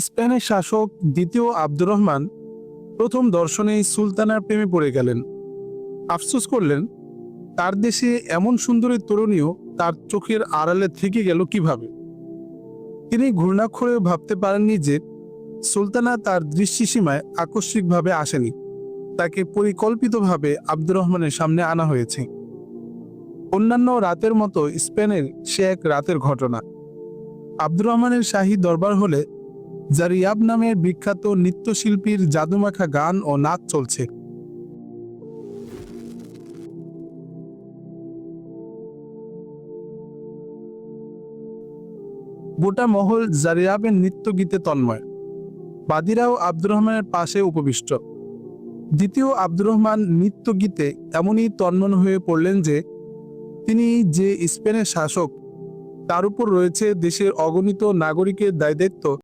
স্পেনের শাসক দ্বিতীয় আব্দুর রহমান প্রথম দর্শনেই সুলতানার প্রেমে পড়ে গেলেন। আফসোস করলেন, তার দেশে এমন সুন্দরী তরুণীও তার চোখের আড়ালে থেকে গেল কীভাবে? তিনি ঘূর্ণাক্ষরেও ভাবতে পারেননি যে সুলতানা তার দৃষ্টিসীমায় আকস্মিকভাবে আসেনি। তাকে পরিকল্পিতভাবে আব্দুর রহমানের সামনে আনা হয়েছে। অন্যান্য রাতের মতো স্পেনের সে এক রাতের ঘটনা। আব্দুর রহমানের শাহী দরবার হলে জারিয়াব নামের বিখ্যাত নৃত্যশিল্পীর জাদুমাখা গান ও নাচ চলছে। গোটা মহল জারিয়াবের নৃত্য গীতে তন্ময়। বাদিরাও আব্দুর রহমানের পাশে উপবিষ্ট। দ্বিতীয় আব্দুর রহমান নৃত্য গীতে এমনই তন্মন হয়ে পড়লেন যে, তিনি যে স্পেনের শাসক, তার উপর রয়েছে দেশের অগণিত নাগরিকের দায় দায়িত্ব